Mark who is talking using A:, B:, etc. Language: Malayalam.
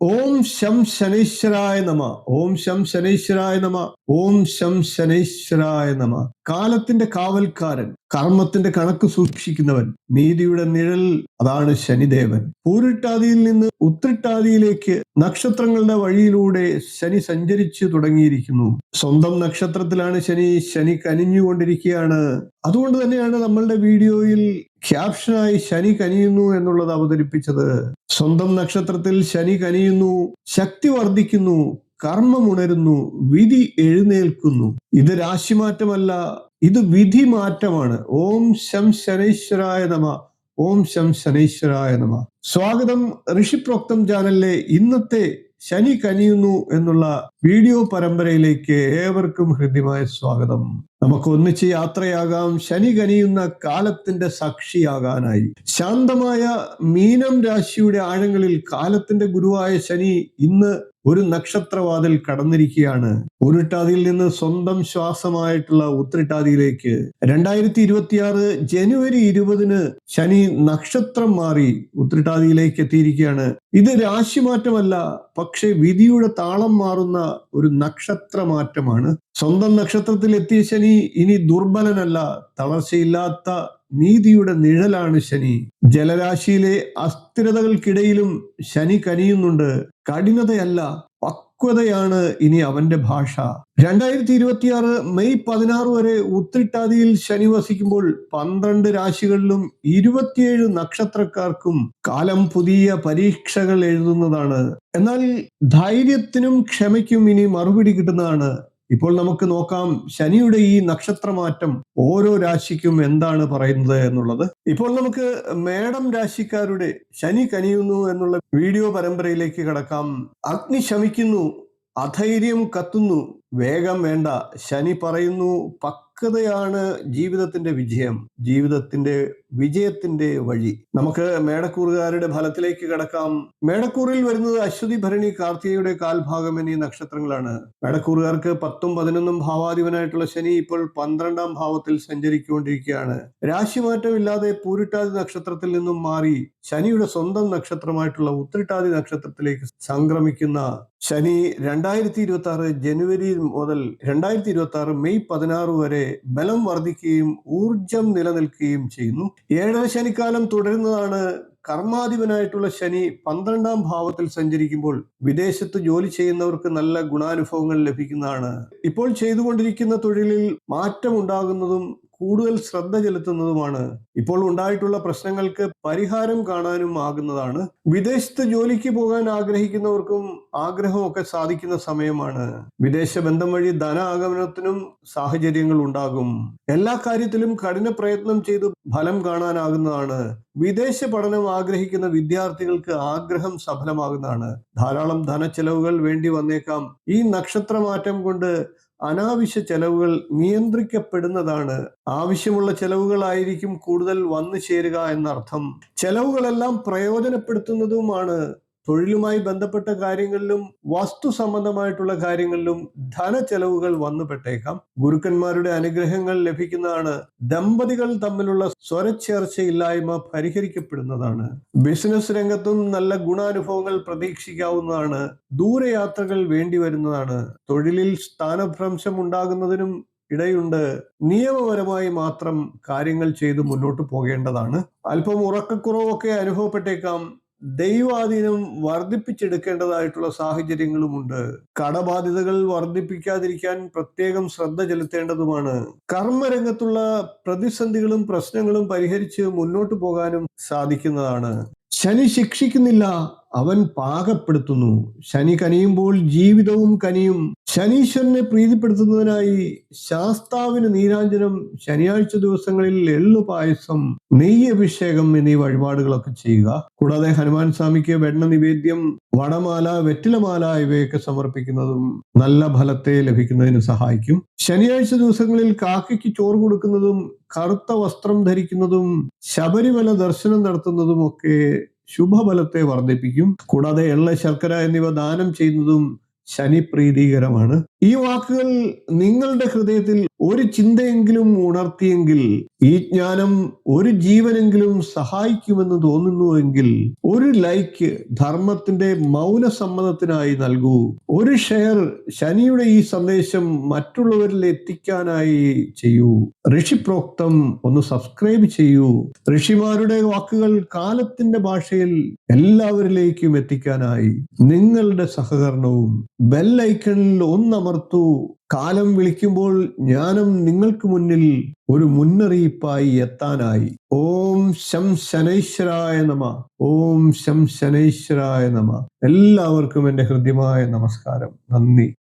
A: ഓം ശം ശനൈശ്വരായ നമ ഓം ശം ശനൈശ്വരായ നമ ഓം ശം ശനൈശ്വരായ നമ കാലത്തിന്റെ കാവൽക്കാരൻ കർമ്മത്തിന്റെ കണക്ക് സൂക്ഷിക്കുന്നവൻ നീതിയുടെ നിഴൽ അതാണ് ശനിദേവൻ. പൂരിട്ടാതിയിൽ നിന്ന് ഉത്രിട്ടാതിയിലേക്ക് നക്ഷത്രങ്ങളുടെ വഴിയിലൂടെ ശനി സഞ്ചരിച്ചു തുടങ്ങിയിരിക്കുന്നു. സ്വന്തം നക്ഷത്രത്തിലാണ് ശനി ശനി കനിഞ്ഞുകൊണ്ടിരിക്കുകയാണ്. അതുകൊണ്ട് തന്നെയാണ് നമ്മളുടെ വീഡിയോയിൽ ക്യാപ്ഷനായി ശനി കനിയുന്നു എന്നുള്ളത് അവതരിപ്പിച്ചത്. സ്വന്തം നക്ഷത്രത്തിൽ ശനി കനിയുന്നു ശക്തി വർദ്ധിക്കുന്നു കർമ്മം ഉണരുന്നു വിധി എഴുന്നേൽക്കുന്നു. ഇത് രാശിമാറ്റമല്ല ഇത് വിധി മാറ്റമാണ് ഓം ശം ശനൈശ്വരായ നമ ഓം ശം ശനൈശ്വരായ നമ. സ്വാഗതം ഋഷിപ്രോക്തം ചാനലിലെ ഇന്നത്തെ ശനി കനിയുന്നു എന്നുള്ള വീഡിയോ പരമ്പരയിലേക്ക് ഏവർക്കും ഹൃദ്യമായ സ്വാഗതം. നമുക്ക് ഒന്നിച്ച് യാത്രയാകാം. ശനി കനിയുന്ന കാലത്തിന്റെ സാക്ഷിയാകാനായി. ശാന്തമായ മീനം രാശിയുടെ ആഴങ്ങളിൽ കാലത്തിന്റെ ഗുരുവായ ശനി ഇന്ന് ഒരു നക്ഷത്രവാതിൽ കടന്നിരിക്കുകയാണ്. ഉരുട്ടാതിയിൽ നിന്ന് സ്വന്തം ശ്വാസമായിട്ടുള്ള ഉത്രിട്ടാതിയിലേക്ക്. രണ്ടായിരത്തി ഇരുപത്തിയാറ് ജനുവരി ഇരുപതിന് ശനി നക്ഷത്രം മാറി ഉത്രിട്ടാതിയിലേക്ക് എത്തിയിരിക്കുകയാണ്. ഇത് രാശിമാറ്റമല്ല പക്ഷെ വിധിയുടെ താളം മാറുന്ന ഒരു നക്ഷത്ര മാറ്റമാണ് സ്വന്തം നക്ഷത്രത്തിൽ എത്തിയ ശനി ഇനി ദുർബലനല്ല. തളർച്ചയില്ലാത്ത നീതിയുടെ നിഴലാണ് ശനി. ജലരാശിയിലെ അസ്ഥിരതകൾക്കിടയിലും ശനി കനിയുന്നുണ്ട്. കഠിനതയല്ല. പക്വതയാണ് ഇനി അവന്റെ ഭാഷ. രണ്ടായിരത്തി ഇരുപത്തിയാറ് മെയ് പതിനാറ് വരെ ഉത്രിട്ടാതിയിൽ ശനി വസിക്കുമ്പോൾ പന്ത്രണ്ട് രാശികളിലും ഇരുപത്തിയേഴ് നക്ഷത്രക്കാർക്കും കാലം പുതിയ പരീക്ഷകൾ എഴുതുന്നതാണ്. എന്നാൽ ധൈര്യത്തിനും ക്ഷമയ്ക്കും ഇനി മറുപടി കിട്ടുന്നതാണ് ഇപ്പോൾ നമുക്ക് നോക്കാം ശനിയുടെ ഈ നക്ഷത്രമാറ്റം ഓരോ രാശിക്കും എന്താണ് പറയുന്നത് എന്നുള്ളത്. ഇപ്പോൾ നമുക്ക് മേടം രാശിക്കാരുടെ ശനി കനിയുന്നു എന്നുള്ള വീഡിയോ പരമ്പരയിലേക്ക് കടക്കാം. അഗ്നി ശമിക്കുന്നു അധൈര്യം കത്തുന്നു വേഗം വേണ്ട ശനി പറയുന്നു പക്വതയാണ് ജീവിതത്തിന്റെ വിജയം ജീവിതത്തിന്റെ വിജയത്തിന്റെ വഴി. നമുക്ക് മേടക്കൂറുകാരുടെ ഫലത്തിലേക്ക് കടക്കാം. മേടക്കൂറിൽ വരുന്നത് അശ്വതി ഭരണി കാർത്തികയുടെ കാൽഭാഗം എന്നീ നക്ഷത്രങ്ങളാണ്. മേടക്കൂറുകാർക്ക് പത്തും പതിനൊന്നും ഭാവാധിപനായിട്ടുള്ള ശനി ഇപ്പോൾ പന്ത്രണ്ടാം ഭാവത്തിൽ സഞ്ചരിക്കൊണ്ടിരിക്കുകയാണ് രാശിമാറ്റമില്ലാതെ പൂരിട്ടാതി നക്ഷത്രത്തിൽ നിന്നും മാറി ശനിയുടെ സ്വന്തം നക്ഷത്രമായിട്ടുള്ള ഉത്രിട്ടാതി നക്ഷത്രത്തിലേക്ക് സംക്രമിക്കുന്ന ശനി രണ്ടായിരത്തി ഇരുപത്തി ആറ് ജനുവരി മുതൽ രണ്ടായിരത്തി ഇരുപത്തി ആറ് മെയ് പതിനാറ് വരെ ബലം വർദ്ധിക്കുകയും ഊർജം നിലനിൽക്കുകയും ചെയ്യുന്നു. ഏഴര ശനിക്കാലം തുടരുന്നതാണ് കർമാധിപനായിട്ടുള്ള ശനി പന്ത്രണ്ടാം ഭാവത്തിൽ സഞ്ചരിക്കുമ്പോൾ വിദേശത്ത് ജോലി ചെയ്യുന്നവർക്ക് നല്ല ഗുണാനുഭവങ്ങൾ ലഭിക്കുന്നതാണ്. ഇപ്പോൾ ചെയ്തുകൊണ്ടിരിക്കുന്ന തൊഴിലിൽ മാറ്റം ഉണ്ടാകുന്നതും കൂടുതൽ ശ്രദ്ധ ചെലുത്തുന്നതുമാണ്. ഇപ്പോൾ ഉണ്ടായിട്ടുള്ള പ്രശ്നങ്ങൾക്ക് പരിഹാരം കാണാനും ആകുന്നതാണ്. വിദേശത്ത് ജോലിക്ക് പോകാൻ ആഗ്രഹിക്കുന്നവർക്കും ആഗ്രഹമൊക്കെ സാധിക്കുന്ന സമയമാണ്. വിദേശ ബന്ധം വഴി ധന ആഗമനത്തിനും സാഹചര്യങ്ങൾ ഉണ്ടാകും. എല്ലാ കാര്യത്തിലും കഠിന പ്രയത്നം ചെയ്ത് ഫലം കാണാനാകുന്നതാണ്. വിദേശ പഠനം ആഗ്രഹിക്കുന്ന വിദ്യാർത്ഥികൾക്ക് ആഗ്രഹം സഫലമാകുന്നതാണ്. ധാരാളം ധനച്ചെലവുകൾ വേണ്ടി വന്നേക്കാം. ഈ നക്ഷത്രമാറ്റം കൊണ്ട് അനാവശ്യ ചെലവുകൾ നിയന്ത്രിക്കപ്പെടുന്നതാണ്. ആവശ്യമുള്ള ചെലവുകളായിരിക്കും കൂടുതൽ വന്നു ചേരുക എന്നർത്ഥം. ചെലവുകളെല്ലാം പ്രയോജനപ്പെടുത്തുന്നതുമാണ് തൊഴിലുമായി ബന്ധപ്പെട്ട കാര്യങ്ങളിലും വസ്തു സംബന്ധമായിട്ടുള്ള കാര്യങ്ങളിലും ധനചെലവുകൾ വന്നുപെട്ടേക്കാം ഗുരുക്കന്മാരുടെ അനുഗ്രഹങ്ങൾ ലഭിക്കുന്നതാണ്. ദമ്പതികൾ തമ്മിലുള്ള സ്വരച്ചേർച്ചയില്ലായ്മ പരിഹരിക്കപ്പെടുന്നതാണ്. ബിസിനസ് രംഗത്തും നല്ല ഗുണാനുഭവങ്ങൾ പ്രതീക്ഷിക്കാവുന്നതാണ്. ദൂരയാത്രകൾ വേണ്ടി വരുന്നതാണ്. തൊഴിലിൽ സ്ഥാനഭ്രംശം ഉണ്ടാകുന്നതിനും ഇടയുണ്ട്. നിയമപരമായി മാത്രം കാര്യങ്ങൾ ചെയ്ത് മുന്നോട്ട് പോകേണ്ടതാണ്. അല്പം ഉറക്കക്കുറവൊക്കെ അനുഭവപ്പെട്ടേക്കാം. ദൈവാധീനം വർദ്ധിപ്പിച്ചെടുക്കേണ്ടതായിട്ടുള്ള സാഹചര്യങ്ങളുമുണ്ട്. കടബാധ്യതകൾ വർദ്ധിപ്പിക്കാതിരിക്കാൻ പ്രത്യേകം ശ്രദ്ധ ചെലുത്തേണ്ടതുമാണ്. കർമ്മരംഗത്തുള്ള പ്രതിസന്ധികളും പ്രശ്നങ്ങളും പരിഹരിച്ച് മുന്നോട്ടു പോകാനും സാധിക്കുന്നതാണ്. ശനി ശിക്ഷിക്കുന്നില്ല അവൻ പാകപ്പെടുത്തുന്നു. ശനി കനിയുമ്പോൾ ജീവിതവും കനിയും. ശനീശ്വരനെ പ്രീതിപ്പെടുത്തുന്നതിനായി ശാസ്താവിന് നീരാഞ്ജനം ശനിയാഴ്ച ദിവസങ്ങളിൽ എള്ളു പായസം നെയ്യ് അഭിഷേകം എന്നീ വഴിപാടുകളൊക്കെ ചെയ്യുക. കൂടാതെ ഹനുമാൻ സ്വാമിക്ക് വെണ്ണ നിവേദ്യം വടമാല വെറ്റിലമാല ഇവയൊക്കെ സമർപ്പിക്കുന്നതും നല്ല ഫലത്തെ ലഭിക്കുന്നതിന് സഹായിക്കും. ശനിയാഴ്ച ദിവസങ്ങളിൽ കാക്കയ്ക്ക് ചോറ് കൊടുക്കുന്നതും കറുത്ത വസ്ത്രം ധരിക്കുന്നതും ശബരിമല ദർശനം നടത്തുന്നതും ഒക്കെ ശുഭഫലത്തെ വർദ്ധിപ്പിക്കും. കൂടാതെ എള്ള ശർക്കര എന്നിവ ദാനം ചെയ്യുന്നതും ശനി പ്രീതികരമാണ് ഈ വാക്കുകൾ നിങ്ങളുടെ ഹൃദയത്തിൽ ഒരു ചിന്തയെങ്കിലും ഉണർത്തിയെങ്കിൽ ഈ ജ്ഞാനം ഒരു ജീവനെങ്കിലും സഹായിക്കുമെന്ന് തോന്നുന്നുവെങ്കിൽ ഒരു ലൈക്ക് ധർമ്മത്തിന്റെ മൗന മൗനസമ്മതത്തിനായി നൽകൂ. ഒരു ഷെയർ ശനിയുടെ ഈ സന്ദേശം മറ്റുള്ളവരിൽ എത്തിക്കാനായി ചെയ്യൂ. ഋഷിപ്രോക്തം ഒന്ന് സബ്സ്ക്രൈബ് ചെയ്യൂ. ഋഷിമാരുടെ വാക്കുകൾ കാലത്തിന്റെ ഭാഷയിൽ എല്ലാവരിലേക്കും എത്തിക്കാനായി നിങ്ങളുടെ സഹകരണവും ബെല്ലൈക്കണിൽ ഒന്നമർത്തൂ. കാലം വിളിക്കുമ്പോൾ ഞാനും നിങ്ങൾക്ക് മുന്നിൽ ഒരു മുന്നറിയിപ്പായി എത്താനായി. ഓം ശം ശനൈശ്വരായ നമ. ഓം ശം ശനൈശ്വരായ നമ. എല്ലാവർക്കും എന്റെ ഹൃദ്യമായ നമസ്കാരം. നന്ദി.